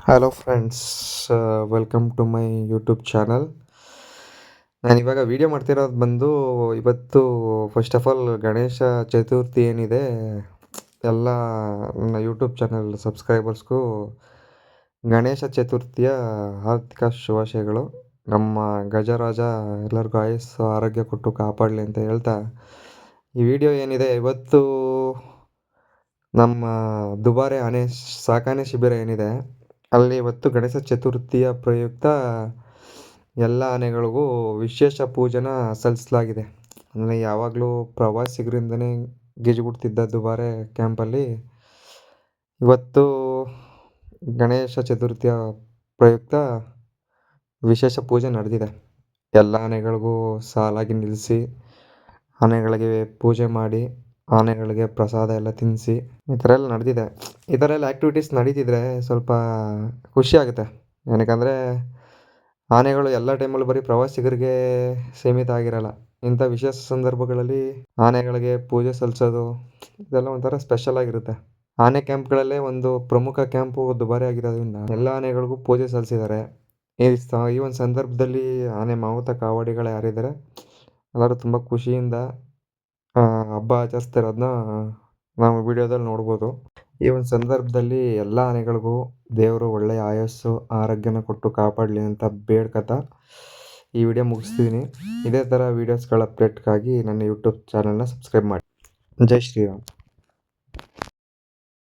Hello friends welcome to my YouTube channel ನಾನಿವಾಗ video ಮಾಡ್ತಿರೋದು ಬಂದು ಇವತ್ತು first of all Ganesha Chaturthi ಏನಿದೆ, ಎಲ್ಲ ನನ್ನ ಯೂಟ್ಯೂಬ್ ಚಾನಲ್ ಸಬ್ಸ್ಕ್ರೈಬರ್ಸ್ಗೂ ಗಣೇಶ ಚತುರ್ಥಿಯ ಹಾರ್ದಿಕ ಶುಭಾಶಯಗಳು. ನಮ್ಮ ಗಜರಾಜ ಎಲ್ಲರಿಗೂ ಆಯಸ್ಸು, ಆರೋಗ್ಯ ಕೊಟ್ಟು ಕಾಪಾಡಲಿ ಅಂತ ಹೇಳ್ತಾ, ಈ ವಿಡಿಯೋ ಏನಿದೆ, ಇವತ್ತು ನಮ್ಮ ದುಬಾರೆ ಆನೆ ಸಾಕಾಣೆ ಶಿಬಿರ ಏನಿದೆ ಅಲ್ಲಿ ಇವತ್ತು ಗಣೇಶ ಚತುರ್ಥಿಯ ಪ್ರಯುಕ್ತ ಎಲ್ಲ ಆನೆಗಳಿಗೂ ವಿಶೇಷ ಪೂಜೆನ ಸಲ್ಲಿಸಲಾಗಿದೆ. ಅಂದರೆ ಯಾವಾಗಲೂ ಪ್ರವಾಸಿಗರಿಂದನೇ ಗಿಜುಗುಡ್ತಿದ್ದ ದುಬಾರೆ ಕ್ಯಾಂಪಲ್ಲಿ ಇವತ್ತು ಗಣೇಶ ಚತುರ್ಥಿಯ ಪ್ರಯುಕ್ತ ವಿಶೇಷ ಪೂಜೆ ನಡೆದಿದೆ. ಎಲ್ಲ ಆನೆಗಳಿಗೂ ಸಾಲಾಗಿ ನಿಲ್ಲಿಸಿ ಆನೆಗಳಿಗೆ ಪೂಜೆ ಮಾಡಿ ಆನೆಗಳಿಗೆ ಪ್ರಸಾದ ಎಲ್ಲ ತಿನ್ನಿಸಿ, ಈ ಥರ ಎಲ್ಲ ನಡೆದಿದೆ. ಈ ಥರ ಎಲ್ಲ ಆ್ಯಕ್ಟಿವಿಟೀಸ್ ನಡೀತಿದ್ರೆ ಸ್ವಲ್ಪ ಖುಷಿ ಆಗುತ್ತೆ. ಏನಕ್ಕಂದರೆ ಆನೆಗಳು ಎಲ್ಲ ಟೈಮಲ್ಲೂ ಬರೀ ಪ್ರವಾಸಿಗರಿಗೆ ಸೀಮಿತ ಆಗಿರಲ್ಲ. ಇಂಥ ವಿಶೇಷ ಸಂದರ್ಭಗಳಲ್ಲಿ ಆನೆಗಳಿಗೆ ಪೂಜೆ ಸಲ್ಲಿಸೋದು ಇದೆಲ್ಲ ಒಂಥರ ಸ್ಪೆಷಲ್ ಆಗಿರುತ್ತೆ. ಆನೆ ಕ್ಯಾಂಪ್ಗಳಲ್ಲೇ ಒಂದು ಪ್ರಮುಖ ಕ್ಯಾಂಪು ದುಬಾರಿ ಆಗಿರೋದ್ರಿಂದ ಎಲ್ಲ ಆನೆಗಳಿಗೂ ಪೂಜೆ ಸಲ್ಲಿಸಿದ್ದಾರೆ. ಈ ಸ, ಈ ಒಂದು ಸಂದರ್ಭದಲ್ಲಿ ಆನೆ ಮಾವುತ ಕಾವಾಡಿಗಳು ಯಾರಿದ್ದಾರೆ, ಎಲ್ಲರೂ ತುಂಬ ಖುಷಿಯಿಂದ ಹಬ್ಬ ಆಚರಿಸ್ತಿರೋದನ್ನ ನಾವು ವಿಡಿಯೋದಲ್ಲಿ ನೋಡ್ಬೋದು. ಈ ಒಂದು ಸಂದರ್ಭದಲ್ಲಿ ಎಲ್ಲ ಆನೆಗಳಿಗೂ ದೇವರು ಒಳ್ಳೆಯ ಆಯಸ್ಸು, ಆರೋಗ್ಯನ ಕೊಟ್ಟು ಕಾಪಾಡಲಿ ಅಂತ ಬೇಡ್ಕತ ಈ ವಿಡಿಯೋ ಮುಗಿಸ್ತೀನಿ. ಇದೇ ಥರ ವೀಡಿಯೋಸ್ಗಳ ಅಪ್ಡೇಟ್ಗಾಗಿ ನನ್ನ ಯೂಟ್ಯೂಬ್ ಚಾನಲ್ನ ಸಬ್ಸ್ಕ್ರೈಬ್ ಮಾಡಿ. ಜೈ ಶ್ರೀರಾಮ್.